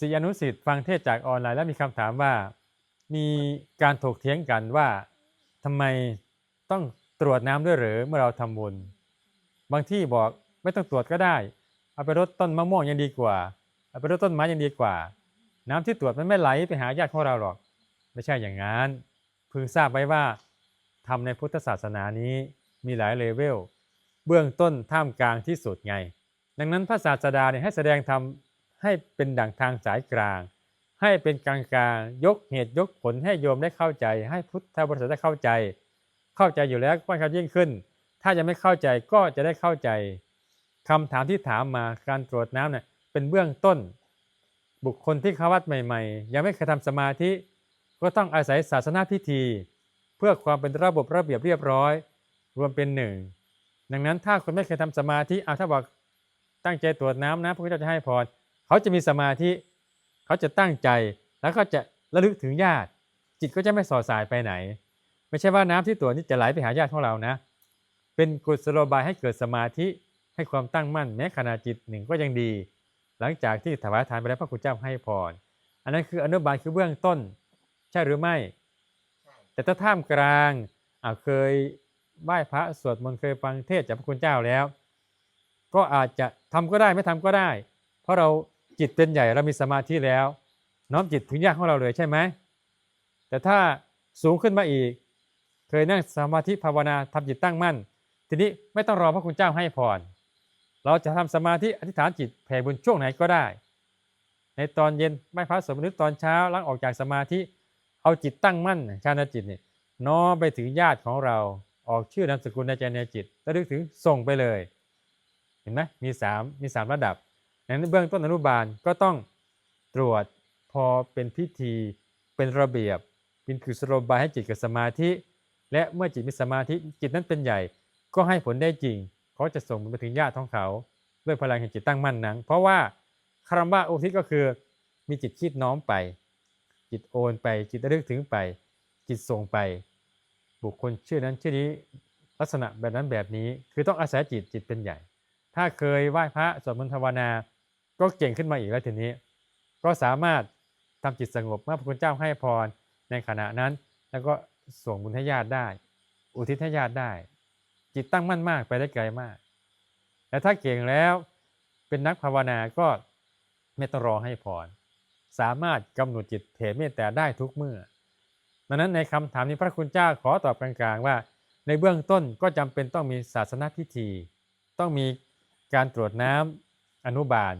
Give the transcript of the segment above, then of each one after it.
ศิษยานุสิษย์ฟังเทศจากออนไลน์แล้วมีคำถามว่า มีการถกเถียงกันว่าทำไมต้องตรวจน้ำด้วยหรือเมื่อเราทำบุญ บางที่บอกไม่ต้องตรวจก็ได้ เอาไปรดต้นมะม่วงยังดีกว่า เอาไปรดต้นไม้ยังดีกว่า น้ำที่ตรวจมันไม่ไหลไปหาญาติของเราหรอก ไม่ใช่อย่างนั้นพึงทราบไว้ว่าทำในพุทธศาสนานี้มีหลายเลเวล เบื้องต้นท่ามกลางที่สุดไง ดังนั้นพระศาสดาเนี่ยให้แสดงธรรม ให้เป็นดั่งทางสายกลาง ให้เป็นกลางกลางยกเหตุยกผลให้โยมได้เข้าใจ ให้พุทธบริษัทได้เข้าใจ เข้าใจอยู่แล้วก็ครับยิ่งขึ้น ถ้ายังไม่เข้าใจก็จะได้เข้าใจคำถามที่ถามมาการตรวจน้ำเนี่ยเป็นเบื้องต้น บุคคลที่เข้าวัดใหม่ ๆ ยังไม่เคยทำสมาธิ ก็ต้องอาศัยศาสนาพิธี เพื่อความเป็นระบบระเบียบเรียบร้อย รวมเป็นหนึ่งดังนั้นถ้าคนไม่เคยทำสมาธิเอาถ้าบอกตั้งใจตรวจน้ำนะพระพุทธเจ้าจะให้พร เขาจะมีสมาธิ เขาจะตั้งใจแล้วก็จะระลึกถึงญาติ จิตก็จะไม่ส่อสายไปไหน ไม่ใช่ว่าน้ำที่ตรวจนี่จะไหลไปหาญาติของเรานะ เป็นกุศโลบายให้เกิดสมาธิให้ความตั้งมั่นแม้ขณะจิตหนึ่งก็ยังดี หลังจากที่ถวายทานไปแล้วพระคุณเจ้าให้พรอันนั้นคืออนุบาลคือเบื้องต้น ใช่หรือไม่ใช่แต่ถ้าท่ามกลางอ่าเคยไหว้พระสวดมนต์เคยฟังเทศน์จากพระคุณเจ้าแล้ว ก็อาจจะทำก็ได้ไม่ทำก็ได้ เพราะเรา จิตเป็นใหญ่เรามีสมาธิแล้ว น้อมจิตถึงญาติของเราเลยใช่ไหมแต่ถ้าสูงขึ้นมาอีก เคยนั่งสมาธิภาวนาทำจิตตั้งมั่น ทีนี้ไม่ต้องรอพระคุณเจ้าให้พรเราจะทำสมาธิอธิษฐานจิตแผ่บุญช่วงไหนก็ได้ ในตอนเย็นไหว้พระสมนึกตอนเช้าหลังออกจากสมาธิเอาจิตตั้งมั่นชาณจิตเนี่ยน้อมไปถึงญาติของเราออกชื่อนามสกุลในใจในจิตระลึกถึงส่งไปเลย เห็นไหมมีสามมีสามระดับ นั้นเบื้องต้นอนุบาลก็ต้องตรวจพอเป็นพิธีเป็นระเบียบเป็นคือสโลบายให้จิตกับสมาธิ และเมื่อจิตมีสมาธิจิตนั้นเป็นใหญ่ ก็ให้ผลได้จริง เขาจะส่งไปถึงญาติของเขา ด้วยพลังแห่งจิตตั้งมั่นนั้น เพราะว่าคำว่าอุทิศก็คือมีจิตคิดน้อมไป จิตโอนไปจิตระลึกถึงไป จิตส่งไป บุคคลชื่อนั้นชื่อนี้ลักษณะแบบนั้นแบบนี้ คือต้องอาศัยจิตจิตเป็นใหญ่ ถ้าเคยไหว้พระสวดมนต์ภาวนา ก็เก่งขึ้นมาอีกแล้วทีนี้ ก็สามารถทำจิตสงบเมื่อพระคุณเจ้าให้พรในขณะนั้น แล้วก็ส่งบุญให้ญาติได้ อุทิศให้ญาติได้ จิตตั้งมั่นมากไปได้ไกลมาก แต่ถ้าเก่งแล้วเป็นนักภาวนาก็ไม่ต้องรอให้พรสามารถกำหนดจิตเผยเมตตาได้ทุกเมื่อดังนั้นในคำถามนี้พระคุณเจ้าขอตอบกลางๆว่า ในเบื้องต้นก็จำเป็นต้องมีศาสนพิธี ต้องมีการตรวจน้ำอนุบาล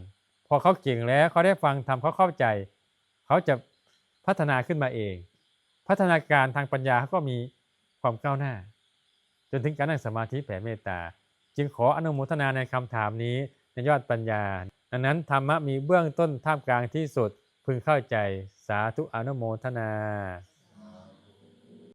พอเขาเก่งแล้วเขาได้ฟังทำเขาเข้าใจ เขาจะพัฒนาขึ้นมาเอง พัฒนาการทางปัญญาเขาก็มีความก้าวหน้า จนถึงการนั่งสมาธิแผ่เมตตา จึงขออนุโมทนาในคำถามนี้ในยอดปัญญา ดังนั้นธรรมะมีเบื้องต้นท่ามกลางที่สุดพึงเข้าใจสาธุอนุโมทนา